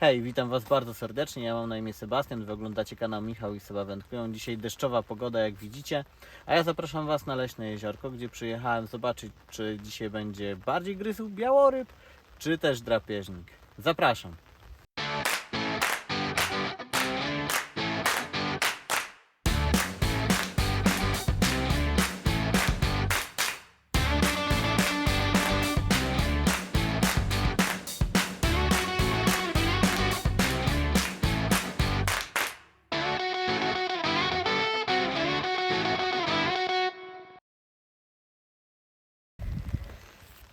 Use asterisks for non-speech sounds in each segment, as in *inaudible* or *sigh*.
Hej, witam Was bardzo serdecznie. Ja mam na imię Sebastian. Wy oglądacie kanał Michał i Seba Wędkują. Dzisiaj deszczowa pogoda, jak widzicie. A ja zapraszam Was na Leśne Jeziorko, gdzie przyjechałem zobaczyć, czy dzisiaj będzie bardziej gryzł białoryb, czy też drapieżnik. Zapraszam.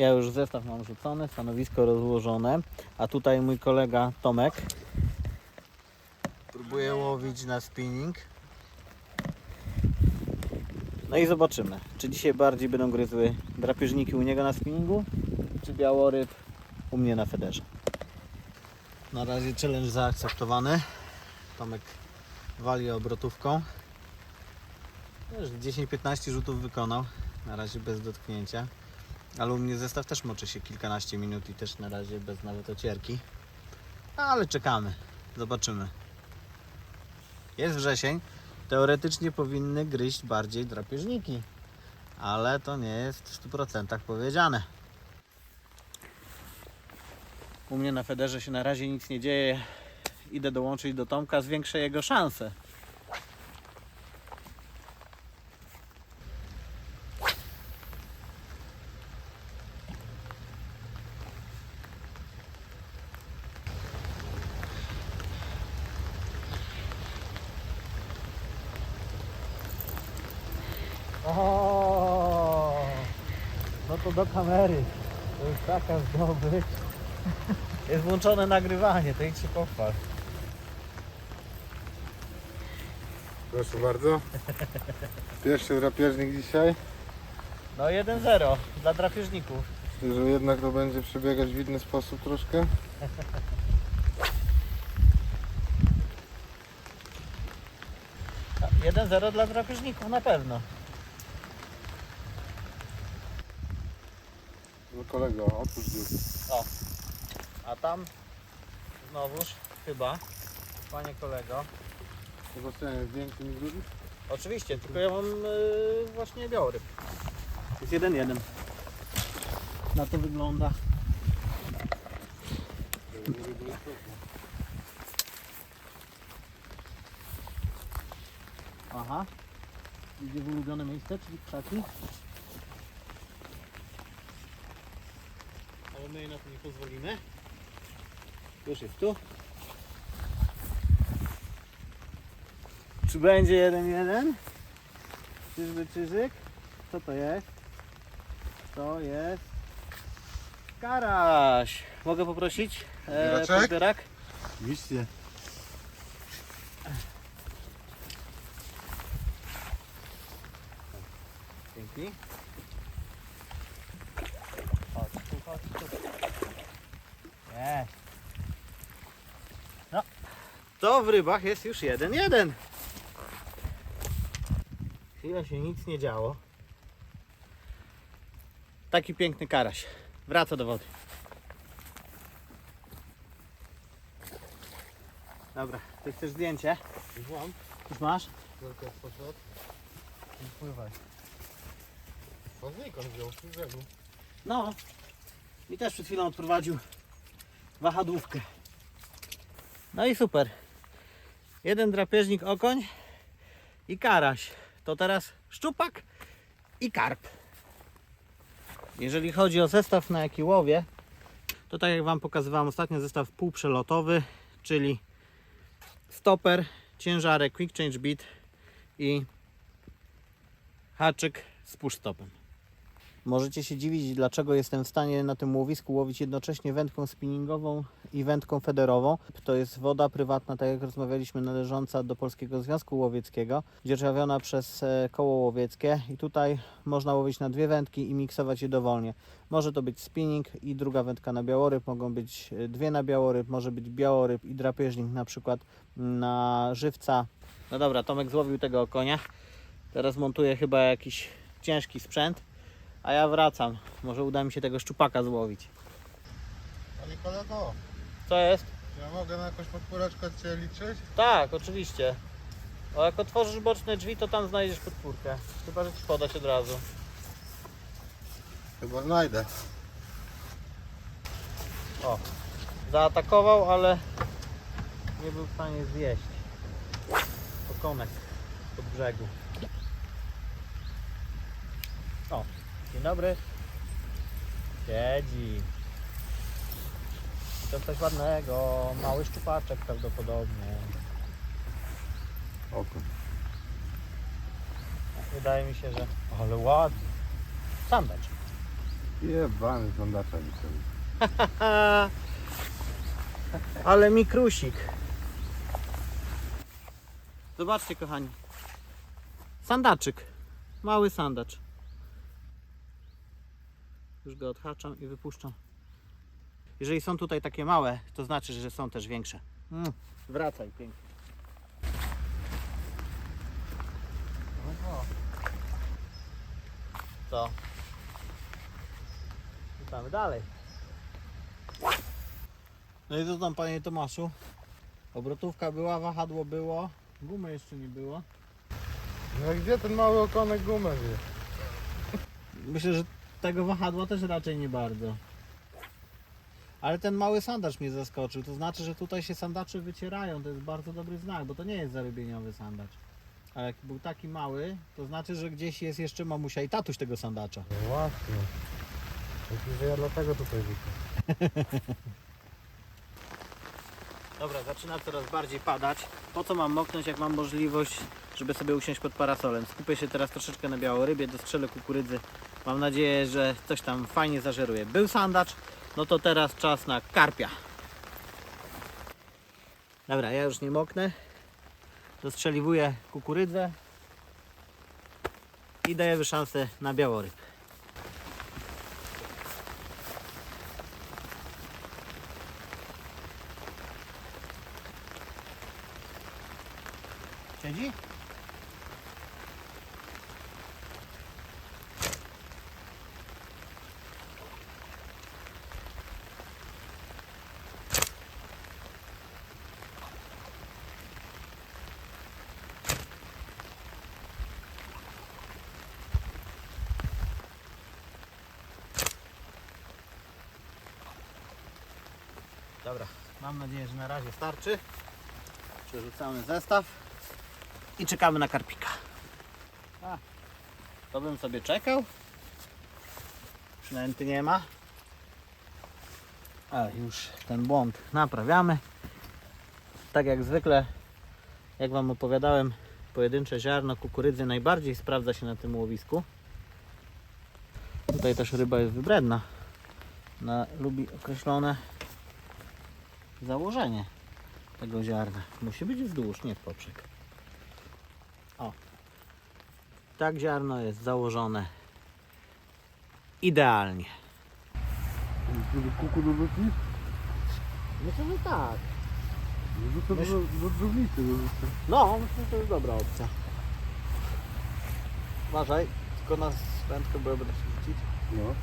Ja już zestaw mam rzucony, stanowisko rozłożone, a tutaj mój kolega Tomek próbuje łowić na spinning. No i zobaczymy, czy dzisiaj bardziej będą gryzły drapieżniki u niego na spinningu, czy białoryb u mnie na federze. Na razie challenge zaakceptowany. Tomek wali obrotówką. Już 10-15 rzutów wykonał, na razie bez dotknięcia. Ale u mnie zestaw też moczy się kilkanaście minut i też na razie bez nawet ocierki. Ale czekamy, zobaczymy. Jest wrzesień, teoretycznie powinny gryźć bardziej drapieżniki, ale to nie jest w 100% powiedziane. U mnie na Federze się na razie nic nie dzieje. Idę dołączyć do Tomka, zwiększę jego szanse. Kamery. To jest taka zdobycz. Jest włączone nagrywanie, to idź się pochwal. Proszę bardzo. Pierwszy drapieżnik dzisiaj. No 1-0 dla drapieżników. Myślę, że jednak to będzie przebiegać w inny sposób troszkę. *laughs* Tak, 1-0 dla drapieżników na pewno. Kolego, otwórz dziób. O, a tam znowuż chyba, panie kolego. Jest większy niż drugi? Oczywiście, tylko ja mam yy, właśnie białoryb. Jest jeden jeden. Na to wygląda. Aha. Idzie w ulubione miejsce, czyli krzaki. Jej na to nie pozwolimy. Już jest tu. Czy będzie jeden jeden? Czyżby czyżyk? Co to jest? To jest karaś. Mogę poprosić? E, Podbieraczek? podbierak? Oczywiście. Dzięki. Chodź tu, chodź tu. Jest. No. To w rybach jest już jeden jeden. Chwilę się nic nie działo. Taki piękny karaś. Wraca do wody. Dobra, ty chcesz zdjęcie? Już mam. Już masz? Tylko poszedł. Nie Pływaj. On wziął z brzegu. No. Mi też przed chwilą odprowadził wahadłówkę. No i super. Jeden drapieżnik okoń i karaś. To teraz szczupak i karp. Jeżeli chodzi o zestaw na jaki łowię, to tak jak Wam pokazywałem ostatnio, zestaw półprzelotowy, czyli stoper, ciężarek, quick change bit i haczyk z push stopem. Możecie się dziwić, dlaczego jestem w stanie na tym łowisku łowić jednocześnie wędką spinningową i wędką federową. To jest woda prywatna, tak jak rozmawialiśmy, należąca do Polskiego Związku Łowieckiego, dzierżawiona przez e, koło łowieckie i tutaj można łowić na dwie wędki i miksować je dowolnie. Może to być spinning i druga wędka na białoryb, mogą być e, dwie na białoryb, może być białoryb i drapieżnik na przykład na żywca. No dobra, Tomek złowił tego konia. Teraz montuję chyba jakiś ciężki sprzęt. A ja wracam. Może uda mi się tego szczupaka złowić. Panie kolego, Co jest? Ja mogę na jakąś podpóreczkę od Ciebie liczyć? Tak, oczywiście. O, jak otworzysz boczne drzwi, to tam znajdziesz podpórkę. Chyba, że ci podać od razu. Chyba znajdę. O, zaatakował, ale nie był w stanie zjeść. Okonek od brzegu. O, dzień dobry. Siedzi. To jest coś ładnego, mały szczupaczek prawdopodobnie. Oko. Wydaje mi się, że... Ale ładny. Sandacz. Jebany sondacza *laughs* mi. Ale mikrusik. Zobaczcie kochani. Sandaczyk. Mały sandacz. Już go odhaczam i wypuszczam. Jeżeli są tutaj takie małe, to znaczy, że są też większe. Mm, wracaj pięknie. Co? Czytamy dalej. No i co tam panie Tomaszu? Obrotówka była, wahadło było, gumy jeszcze nie było. No gdzie ten mały okonek gumę wie? Myślę, że tego wahadła też raczej nie bardzo. Ale ten mały sandacz mnie zaskoczył, to znaczy, że tutaj się sandacze wycierają, to jest bardzo dobry znak, bo to nie jest zarybieniowy sandacz. Ale jak był taki mały, to znaczy, że gdzieś jest jeszcze mamusia i tatuś tego sandacza. No właśnie. Myślę, że ja dlatego tutaj widzę. *laughs* Dobra, zaczyna coraz bardziej padać. Po co mam moknąć, jak mam możliwość, żeby sobie usiąść pod parasolem? Skupię się teraz troszeczkę na białorybie, dostrzelę kukurydzy. Mam nadzieję, że coś tam fajnie zażeruje. Był sandacz, no to teraz czas na karpia. Dobra, ja już nie moknę. Dostrzeliwuję kukurydzę i daję szansę na białoryb. Siedzi? Dobra, mam nadzieję, że na razie starczy. Przerzucamy zestaw i czekamy na karpika. A, to bym sobie czekał. Przynęty nie ma. Ale już ten błąd naprawiamy. Tak jak zwykle, jak Wam opowiadałem, pojedyncze ziarno kukurydzy najbardziej sprawdza się na tym łowisku. Tutaj też ryba jest wybredna. Ona lubi określone założenie tego ziarna. Musi być wzdłuż, nie w poprzek. O. Tak ziarno jest założone idealnie. Kuku do? Myślę, że tak. No to Myśl- do, do wrócić. No, myślę, że to jest dobra opcja. Uważaj, tylko nas wędkę bo ja będę się. No.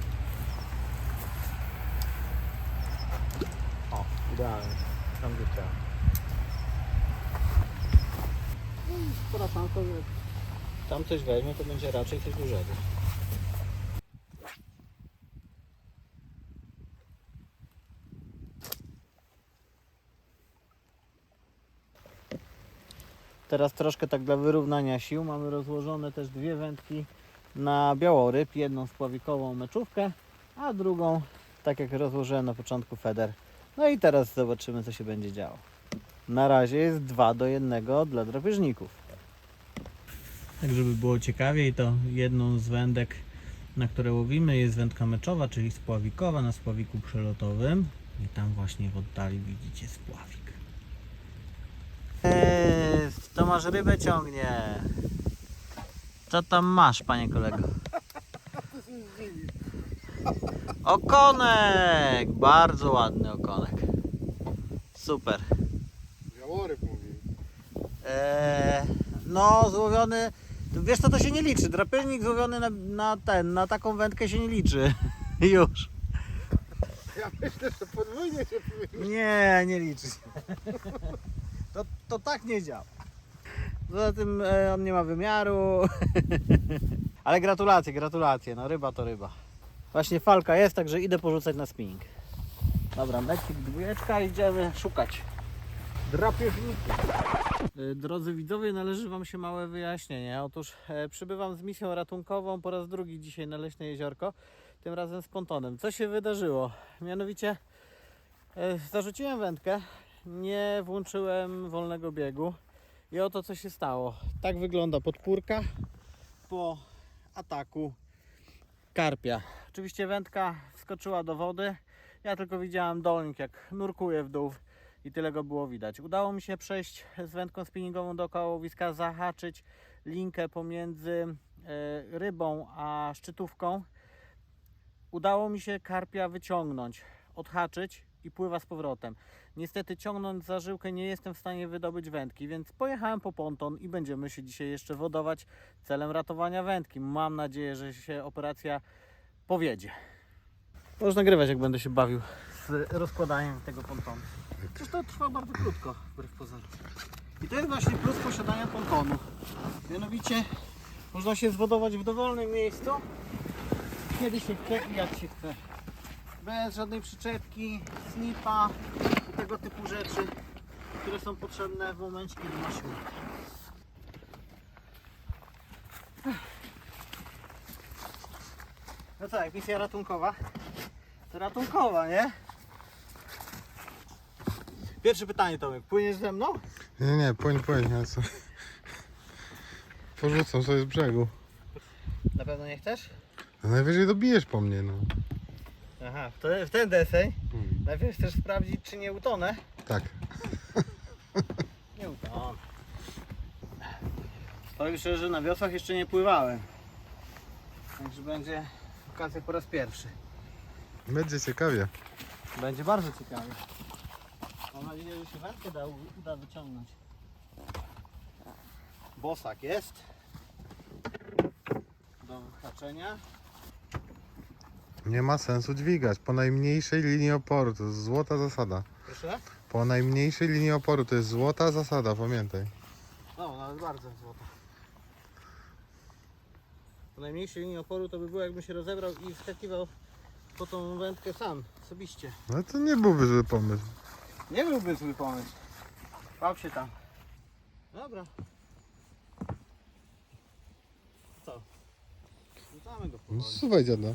Idealnie. Tam gdzie chciałem. No i tam coś weźmie, to będzie raczej coś dużego. Teraz troszkę tak dla wyrównania sił mamy rozłożone też dwie wędki na białoryb, jedną spławikową meczówkę, a drugą, tak jak rozłożyłem na początku, feder. No i teraz zobaczymy co się będzie działo. Na razie jest 2 do 1 dla drapieżników. Tak żeby było ciekawiej, to jedną z wędek, na które łowimy jest wędka meczowa, czyli spławikowa na spławiku przelotowym. I tam właśnie w oddali widzicie spławik. Jest, Tomasz rybę ciągnie. Co tam masz, panie kolego? Okonek! Bardzo ładny okonek. Super. Białoryb mówi. Eee, no, złowiony. Wiesz co, to się nie liczy. Drapieżnik złowiony na, na ten, na taką wędkę się nie liczy. *laughs* Już. Ja myślę, że podwójnie się powinien. Nie, nie liczy się. *laughs* To, to tak nie działa. Poza tym e, on nie ma wymiaru. *laughs* Ale gratulacje, gratulacje. No ryba to ryba. Właśnie falka jest, także idę porzucać na spinning. Dobra, leci dwójeczka, idziemy szukać drapieżników. E, Drodzy widzowie, należy Wam się małe wyjaśnienie. Otóż e, przybywam z misją ratunkową po raz drugi dzisiaj na Leśne Jeziorko, tym razem z pontonem. Co się wydarzyło? Mianowicie e, zarzuciłem wędkę, nie włączyłem wolnego biegu i oto co się stało. Tak wygląda podpórka po ataku karpia. Oczywiście wędka wskoczyła do wody, ja tylko widziałem dolnik jak nurkuje w dół i tyle go było widać. Udało mi się przejść z wędką spinningową dookoła łowiska, zahaczyć linkę pomiędzy e, rybą a szczytówką. Udało mi się karpia wyciągnąć, odhaczyć i pływa z powrotem. Niestety ciągnąc za żyłkę nie jestem w stanie wydobyć wędki, więc pojechałem po ponton i będziemy się dzisiaj jeszcze wodować celem ratowania wędki. Mam nadzieję, że się operacja powiedzie. Można nagrywać jak będę się bawił z rozkładaniem tego pontonu. Przecież to trwa bardzo krótko, wbrew pozorom. I to jest właśnie plus posiadania pontonu. Mianowicie można się zwodować w dowolnym miejscu, kiedy się chce i jak się chce. Bez żadnej przyczepki, snipa i tego typu rzeczy, które są potrzebne w momencie, kiedy ma się No co, jak misja ratunkowa? To ratunkowa, nie? Pierwsze pytanie Tomek, płyniesz ze mną? Nie, nie, płyń, płyń, ja co? Porzucam sobie z brzegu. Na pewno nie chcesz? No najwyżej dobijesz po mnie, no. Aha, w, te, w ten deseń Hmm. najpierw chcesz sprawdzić czy nie utonę. Tak. *laughs* Nie utonę. Powiem szczerze, że na wiosłach jeszcze nie pływałem. Także będzie okazja po raz pierwszy. Będzie ciekawie. Będzie bardzo ciekawie. Mam nadzieję, że się wędkę da, uda wyciągnąć. Bosak jest. Do haczenia. Nie ma sensu dźwigać. Po najmniejszej linii oporu, to jest złota zasada. Proszę? Po najmniejszej linii oporu, to jest złota zasada, pamiętaj. No, nawet bardzo złota. Po najmniejszej linii oporu to by było jakbym się rozebrał i wskakiwał po tą wędkę sam, osobiście. No to nie byłby zły pomysł. Nie byłby zły pomysł. Bał się tam. Dobra. Co? Rzucamy go No, powoli. Słuchaj dziada.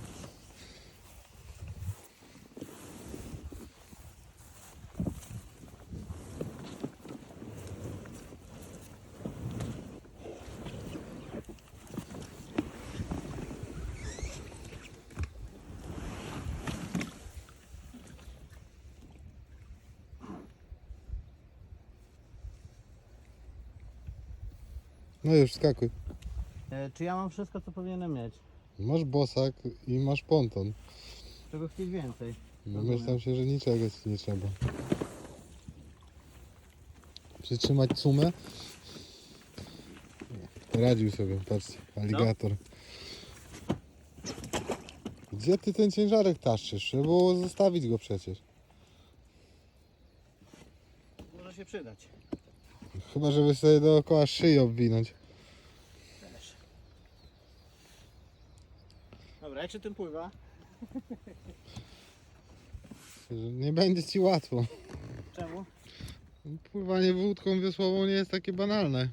No już skakuj. E, czy ja mam wszystko, co powinienem mieć? Masz bosak i masz ponton. Czego chcieć więcej? No myślałem się, że niczego ci nie trzeba. Przytrzymać sumę? Poradził sobie, patrzcie, aligator. Gdzie ty ten ciężarek taszczysz? Trzeba było zostawić go przecież. Może się przydać. Chyba, żeby sobie dookoła szyi obwinąć. Też. Dobra, jak się tym pływa? Nie będzie ci łatwo. Czemu? Pływanie wódką wiosłową nie jest takie banalne.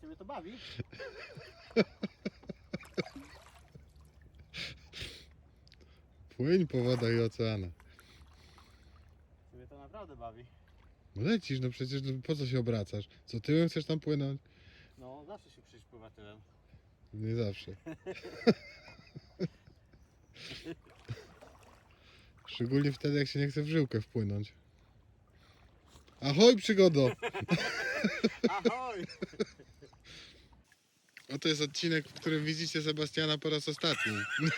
Ciebie to bawi? Płyń po wodach i oceanach. Ciebie to naprawdę bawi. No lecisz, no przecież no po co się obracasz? Co tyłem chcesz tam płynąć? No, zawsze się przyjść pływa tyłem. Nie zawsze. *laughs* Szczególnie wtedy, jak się nie chce w żyłkę wpłynąć. Ahoj, przygodo! *laughs* Ahoj! Oto jest odcinek, w którym widzicie Sebastiana po raz ostatni. *laughs*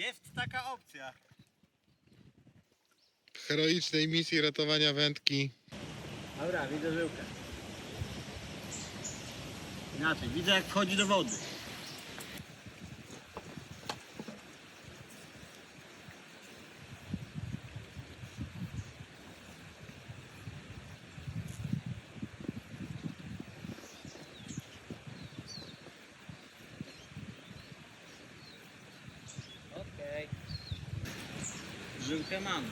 Jest taka opcja. W heroicznej misji ratowania wędki. Dobra, widzę żyłkę. Inaczej, widzę jak wchodzi do wody. Żyłkę mam.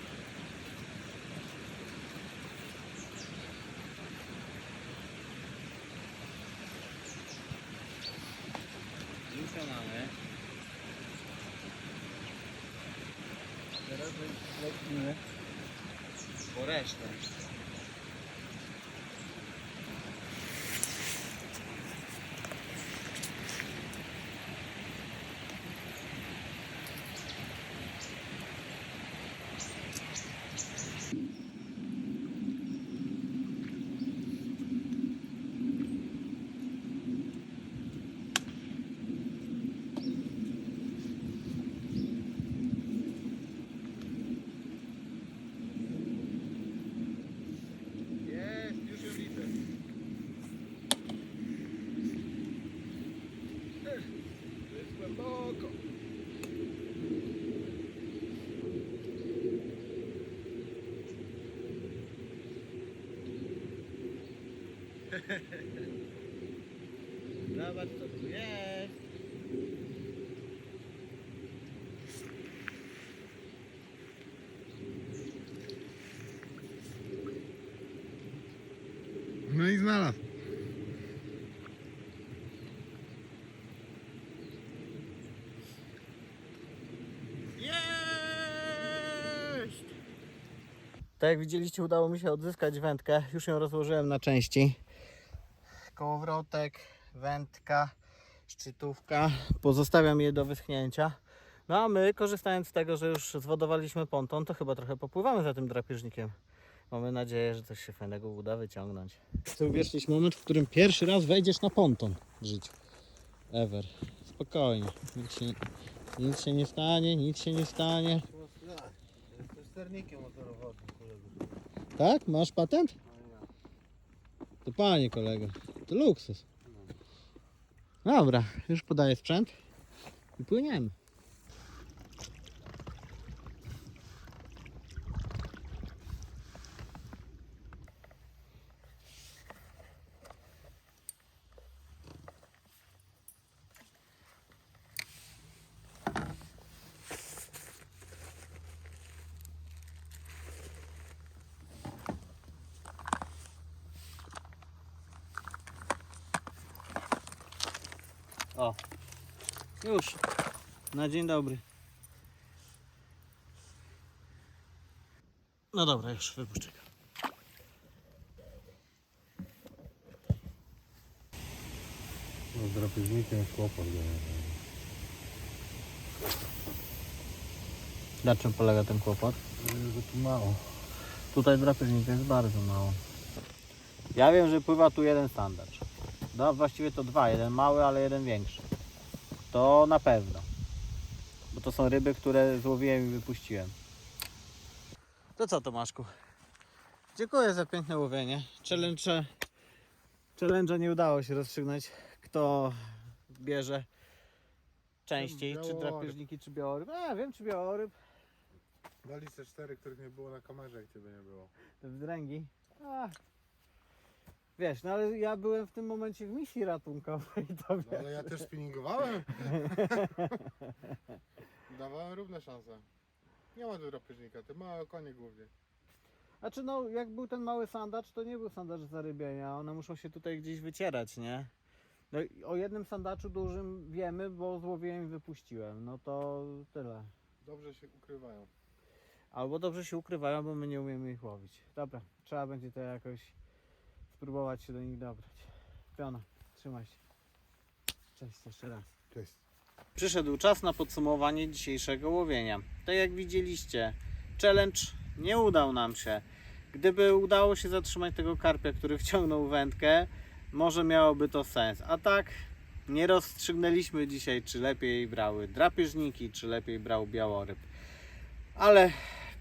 Żyłkę mamy. Teraz lecimy po resztę. Jest, już ją widzę. To jest głęboko. Zobacz co tu jest. No i znalazł. Jest! Tak jak widzieliście, udało mi się odzyskać wędkę. Już ją rozłożyłem na części. Kołowrotek, wędka, szczytówka. Pozostawiam je do wyschnięcia. No a my, korzystając z tego, że już zwodowaliśmy ponton, to chyba trochę popływamy za tym drapieżnikiem. Mamy nadzieję, że coś się fajnego uda wyciągnąć. Chcę uwierzyć moment, w którym pierwszy raz wejdziesz na ponton w życiu. Ever. Spokojnie. Nic się, nic się nie stanie, nic się nie stanie. Jestem sternikiem. Tak? Masz patent? To panie kolego, to luksus. Dobra, już podaję sprzęt i płyniemy. Już. Na dzień dobry. No dobra, już wypuszczę go. No z drapieżnikiem kłopot generalnie. Na czym polega ten kłopot? Że tu mało. Tutaj drapieżnika jest bardzo mało. Ja wiem, że pływa tu jeden standard. No, właściwie to dwa, jeden mały, ale jeden większy. To na pewno. Bo to są ryby, które złowiłem i wypuściłem. To co Tomaszku? Dziękuję za piękne łowienie. Challenge, challenge'a nie udało się rozstrzygnąć, kto bierze częściej, czy drapieżniki, czy białoryb. A, wiem, czy białoryb. Dali te cztery, których nie było na kamerze, ciebie nie było. Te wzdręgi. A. Wiesz, no ale ja byłem w tym momencie w misji ratunkowej, *laughs* to No ale ja też spinningowałem. *laughs* Dawałem równe szanse. Nie ma tu drapieżnika, te małe konie głównie. Znaczy no, jak był ten mały sandacz, to nie był sandacz zarybienia, one muszą się tutaj gdzieś wycierać, nie? No i o jednym sandaczu dużym wiemy, bo złowiłem i wypuściłem, no to tyle. Dobrze się ukrywają. Albo dobrze się ukrywają, bo my nie umiemy ich łowić. Dobra, trzeba będzie to jakoś spróbować się do nich dobrać. Piona, trzymaj się. Cześć jeszcze raz. Cześć. Przyszedł czas na podsumowanie dzisiejszego łowienia. Tak jak widzieliście, challenge nie udał nam się. Gdyby udało się zatrzymać tego karpia, który wciągnął wędkę, może miałoby to sens. A tak nie rozstrzygnęliśmy dzisiaj, czy lepiej brały drapieżniki, czy lepiej brał białoryb. Ale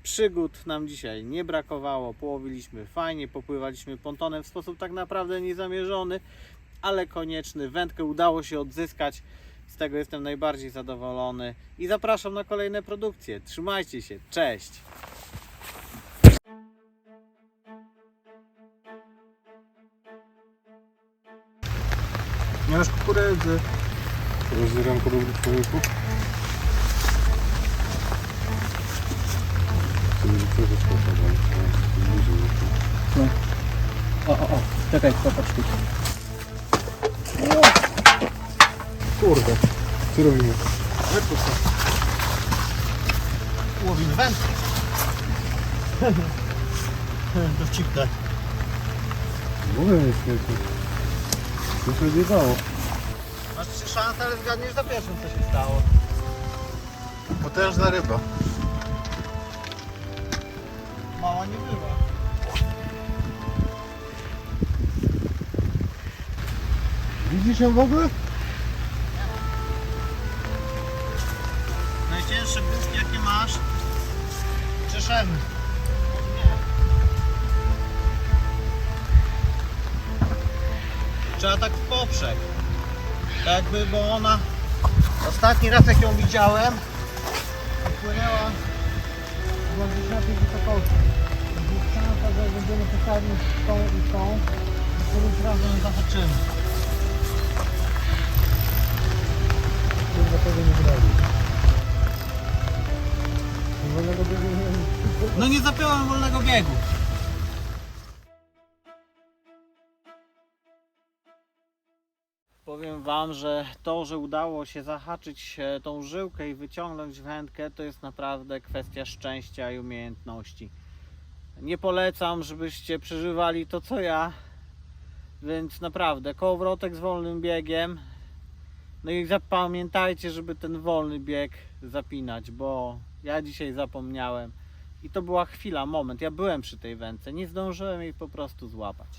przygód nam dzisiaj nie brakowało. Połowiliśmy fajnie, popływaliśmy pontonem w sposób tak naprawdę niezamierzony. ale konieczny. Wędkę udało się odzyskać. Z tego jestem najbardziej zadowolony. I zapraszam na kolejne produkcje. Trzymajcie się. Cześć! Nie masz kukurydzy. Rozdzieram człowieków. Sobie O, o, o. Czekaj, popatrz tu. Kurde. Co robimy? Łowimy wędkę. *laughs* Dowcipne. Mówię niestety. Co się nie dało? Masz trzy szanse, ale zgadniesz za pierwszym, co się stało. Potężna ryba. Mała nie była. Widzisz ją w ogóle? Najcięższe główki jakie masz? Czeszemy. Trzeba tak w poprzek. Tak jakby, bo ona ostatni raz jak ją widziałem płynęła była gdzieś na tej wysokości. Jest szansa, że jak będziemy postawić tą i tą, to którymś razem zahaczymy. Kurwa tego nie zrobił. Wolnego biegu nie No nie zapiąłem wolnego biegu. Powiem Wam, że to, że udało się zahaczyć e, tą żyłkę i wyciągnąć wędkę, to jest naprawdę kwestia szczęścia i umiejętności. Nie polecam, żebyście przeżywali to co ja, więc naprawdę kołowrotek z wolnym biegiem. No i zapamiętajcie, żeby ten wolny bieg zapinać, bo ja dzisiaj zapomniałem. I to była chwila, moment. Ja byłem przy tej wędce, nie zdążyłem jej po prostu złapać.